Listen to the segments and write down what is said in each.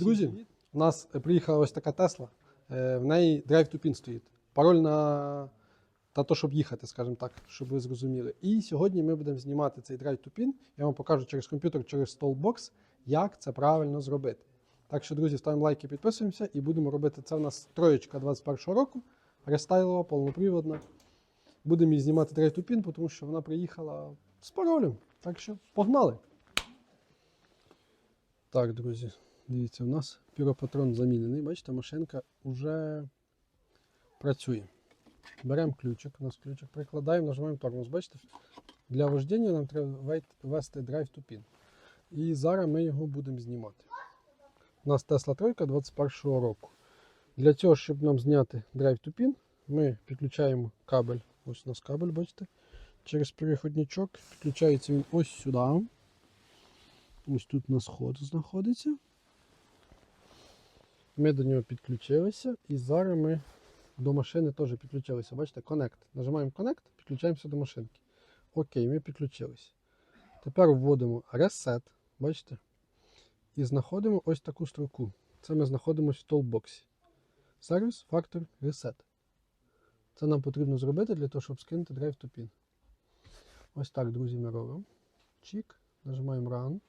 друзі, у нас приїхала ось така Тесла. Е, В неї Drive to Pin стоїть. Пароль на та то, щоб їхати, скажімо так, щоб ви зрозуміли. І сьогодні ми будемо знімати цей Drive to Pin. Я вам покажу через комп'ютер, через Stallbox, як це правильно зробити. Так що, друзі, ставимо лайки, підписуємося і будемо робити це. У нас троєчка 21 року, рестайлова, повноприводна. Будемо її знімати Drive to Pin, тому що вона приїхала з паролем. Так що погнали! Так, друзі, дивіться, у нас піропатрон замінений. Бачите, машинка вже працює. Беремо ключик, у нас ключик прикладаємо, нажимаємо тормоз. Бачите, для вождення нам треба ввести Drive to Pin. І зараз ми його будемо знімати. У нас Tesla 3 21 року. Для цього, щоб нам зняти Drive to Pin, ми підключаємо кабель. Ось у нас кабель, бачите, через переходничок. Підключається він ось сюди. Ось тут у нас ход знаходиться. Ми до нього підключилися і зараз ми до машини теж підключилися. Бачите, Connect. Нажимаємо Connect, підключаємося до машинки. Окей, ми підключилися. Тепер вводимо Reset, бачите? І знаходимо ось таку строку. Це ми знаходимося в толбоксі. Service Factor Reset. Це нам потрібно зробити для того, щоб скинути to Pin. Ось так, друзі, ми робимо. Чік, нажимаємо Run.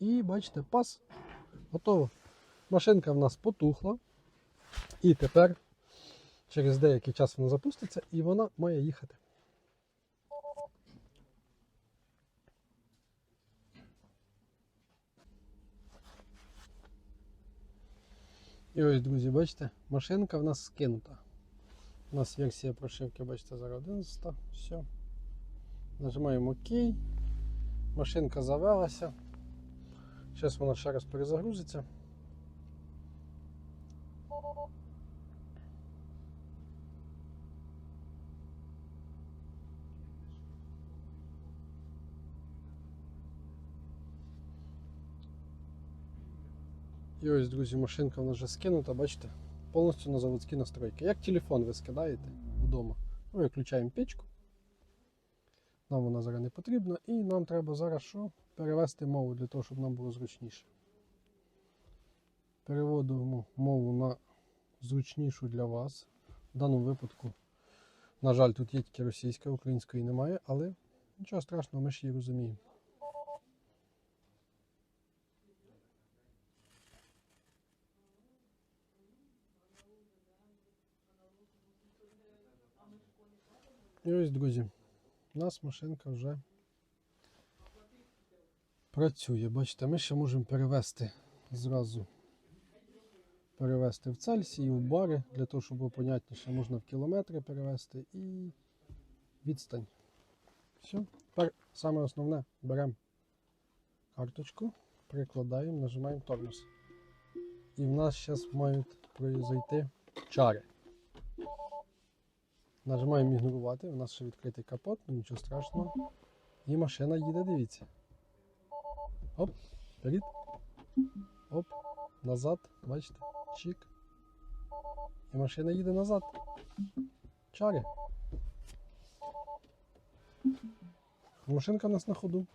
І бачите, пас. Готово. Машинка в нас потухла. І тепер через деякий час вона запуститься і вона має їхати. І ось, друзі, бачите, машинка в нас скинута. У нас версія прошивки, бачите, зараз 11. Все. Нажимаємо ОК. Машинка завелася. Зараз вона ще раз перезагрузиться. І ось, друзі, машинка вона вже скинута, бачите, повністю на заводські настройки. Як телефон ви скидаєте вдома. Ми виключаємо печку. Нам вона зараз не потрібна. І нам треба зараз що? Перевести мову для того, щоб нам було зручніше. Переводимо мову на зручнішу для вас. В даному випадку, на жаль, тут є тільки російська, української немає, але нічого страшного, ми ж її розуміємо. І ось, друзі, у нас машинка вже працює. Бачите, ми ще можемо перевести зразу перевести в Цельсії, в бари, для того, щоб було понятніше, можна в кілометри перевести і відстань. Все. Тепер саме основне беремо карточку, прикладаємо, нажимаємо тормоз. І в нас зараз мають произойти чари. Нажимаємо ігнорувати, у нас ще відкритий капот, ну нічого страшного. І машина їде, дивіться. Оп, вперед. Оп, назад, бачите, чик. І машина їде назад. Чари. Машинка в нас на ходу.